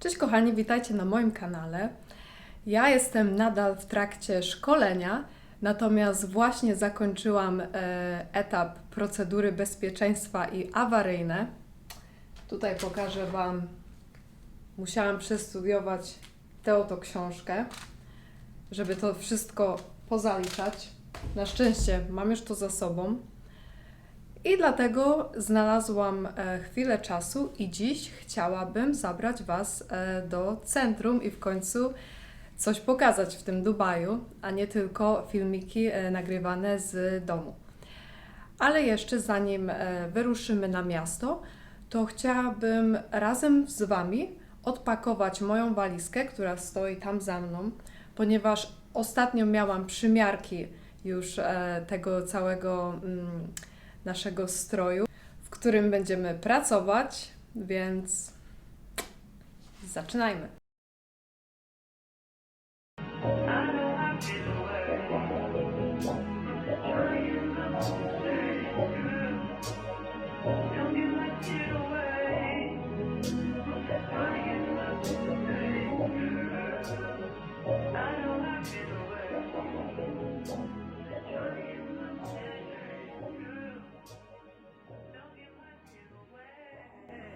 Cześć kochani, witajcie na moim kanale. Ja jestem nadal w trakcie szkolenia, natomiast właśnie zakończyłam e, etap procedury bezpieczeństwa i awaryjne. Tutaj pokażę Wam, musiałam przestudiować tę oto książkę, żeby to wszystko pozaliczać. Na szczęście mam już to za sobą. I dlatego znalazłam e, chwilę czasu i dziś chciałabym zabrać Was e, do centrum i w końcu coś pokazać w tym Dubaju, a nie tylko filmiki e, nagrywane z domu. Ale jeszcze zanim wyruszymy na miasto, to chciałabym razem z Wami odpakować moją walizkę, która stoi tam za mną, ponieważ ostatnio miałam przymiarki już tego całego mm, naszego stroju, w którym będziemy pracować, więc zaczynajmy.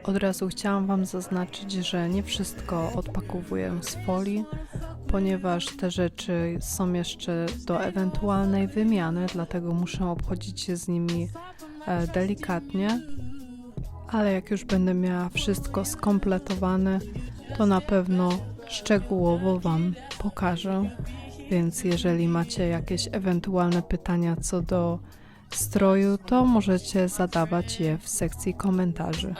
Od razu chciałam Wam zaznaczyć, że nie wszystko odpakowuję z folii, ponieważ te rzeczy są jeszcze do ewentualnej wymiany, dlatego muszę obchodzić się z nimi e, delikatnie. Ale jak już będę miała wszystko skompletowane, to na pewno szczegółowo Wam pokażę. Więc jeżeli macie jakieś ewentualne pytania co do stroju, to możecie zadawać je w sekcji komentarzy.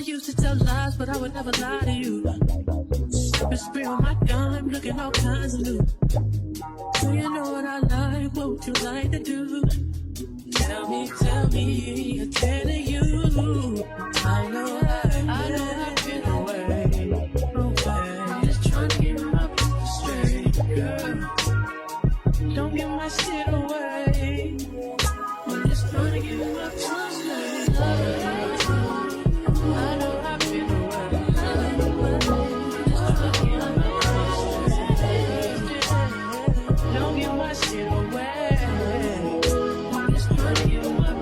I used to tell lies, but I would never lie to you. Been spraying my gun, looking all kinds of new. Do you know what I like? What would you like to do? Tell me, tell me, I'm telling you. I know, I, I know I've been away, away. I'm just trying to get my people straight, girl. Don't get my shit away. you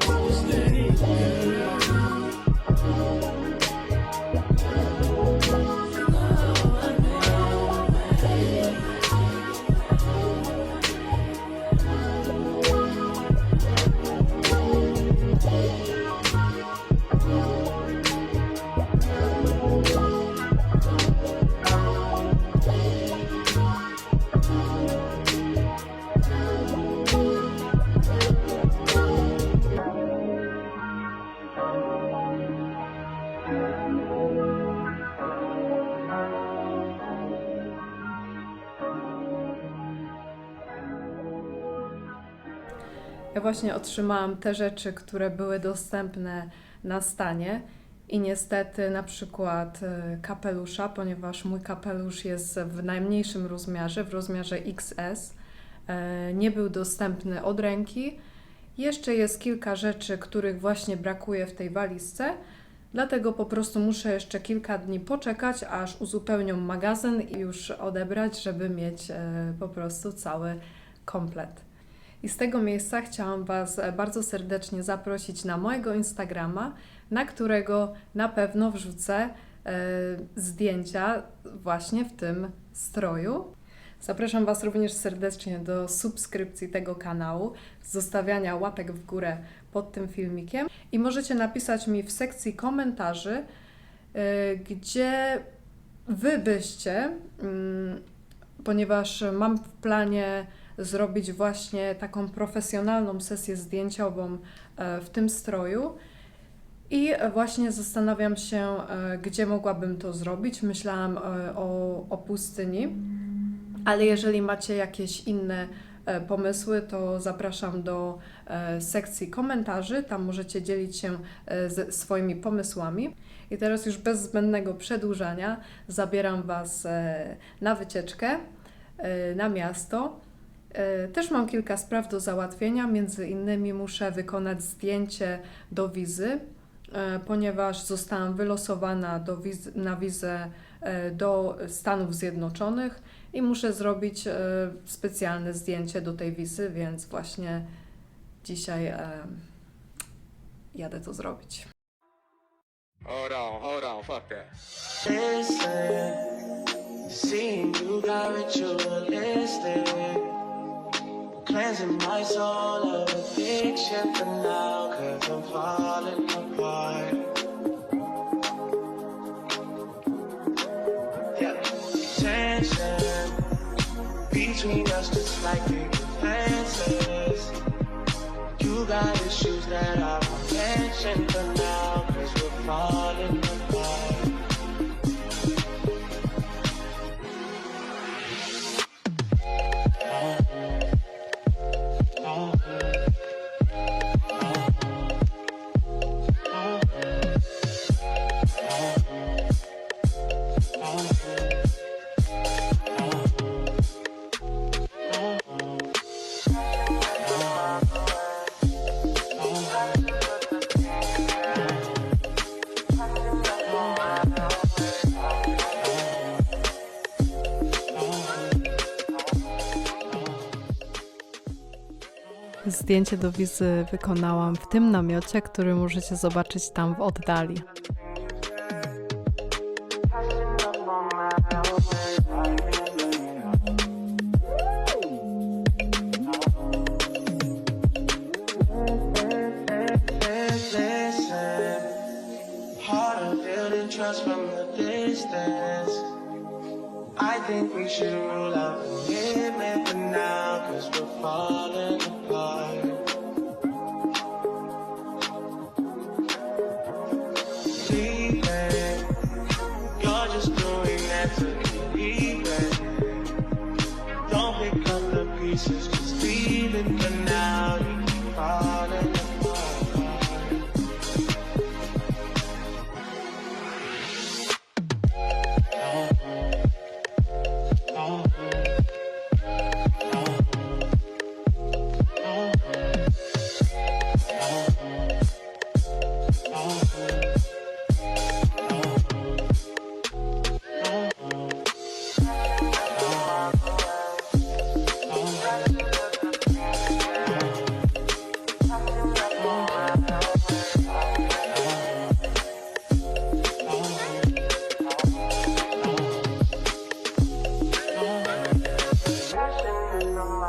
Ja właśnie otrzymałam te rzeczy, które były dostępne na stanie i niestety na przykład e, kapelusza, ponieważ mój kapelusz jest w najmniejszym rozmiarze, w rozmiarze XS, e, nie był dostępny od ręki. Jeszcze jest kilka rzeczy, których właśnie brakuje w tej walizce, dlatego po prostu muszę jeszcze kilka dni poczekać, aż uzupełnią magazyn i już odebrać, żeby mieć e, po prostu cały komplet. I z tego miejsca chciałam Was e, bardzo serdecznie zaprosić na mojego Instagrama, na którego na pewno wrzucę e, zdjęcia właśnie w tym stroju. Zapraszam Was również serdecznie do subskrypcji tego kanału, zostawiania łapek w górę pod tym filmikiem i możecie napisać mi w sekcji komentarzy, y, gdzie Wy byście, mm, ponieważ mam w planie zrobić właśnie taką profesjonalną sesję zdjęciową e, w tym stroju. I właśnie zastanawiam się, e, gdzie mogłabym to zrobić. Myślałam e, o, o pustyni, ale jeżeli macie jakieś inne pomysły, to zapraszam do sekcji komentarzy. Tam możecie dzielić się swoimi pomysłami. I teraz już bez zbędnego przedłużania zabieram Was na wycieczkę na miasto. E, Też mam kilka spraw do załatwienia, między innymi muszę wykonać zdjęcie do wizy, e, ponieważ zostałam wylosowana do wiz- na wizę e, do Stanów Zjednoczonych i muszę zrobić specjalne zdjęcie do tej wizy, więc właśnie dzisiaj jadę to zrobić. Hold on, hold on, fuck that. Listen, seeing you got ritualistic, cleansing my soul of addiction for now, cause I'm falling apart. Yeah, tension between us just like big fences. You got issues that I won't mention for now, cause we're falling apart. Zdjęcie do wizy wykonałam w tym namiocie, który możecie zobaczyć tam w oddali. I think we should rule out for now, cause we're falling apart. Leave it for now.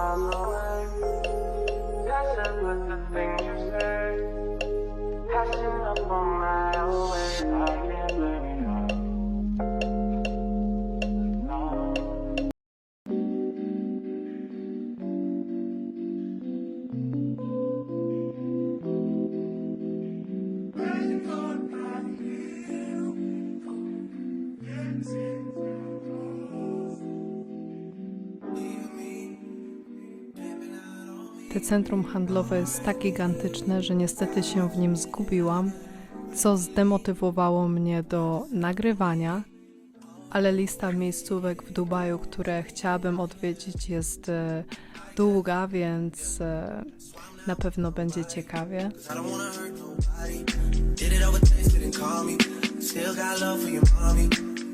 on the way. Passing with the things you say. Passing up on my Centrum handlowe jest tak gigantyczne, że niestety się w nim zgubiłam, co zdemotywowało mnie do nagrywania, ale lista miejscówek w Dubaju, które chciałabym odwiedzić, jest e, długa, więc e, na pewno będzie ciekawie.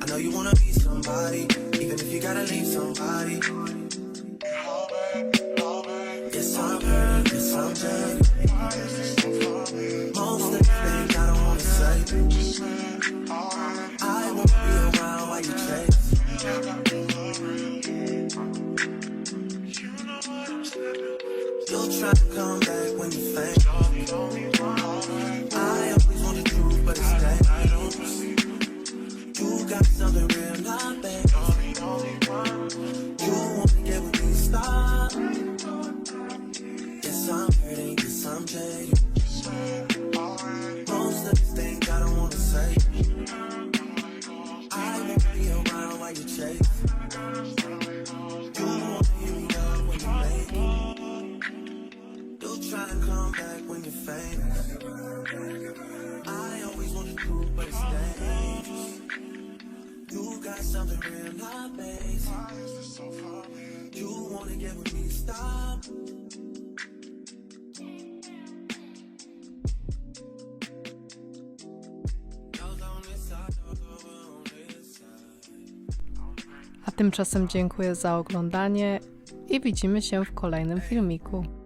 I know you wanna be somebody, even if you gotta leave somebody. While you chase. You wanna hear me up when you it. You'll try come back when you're famous. I always want the truth, but it's dangerous. You got something real, not. You wanna get with me, stop. Tymczasem dziękuję za oglądanie i widzimy się w kolejnym filmiku.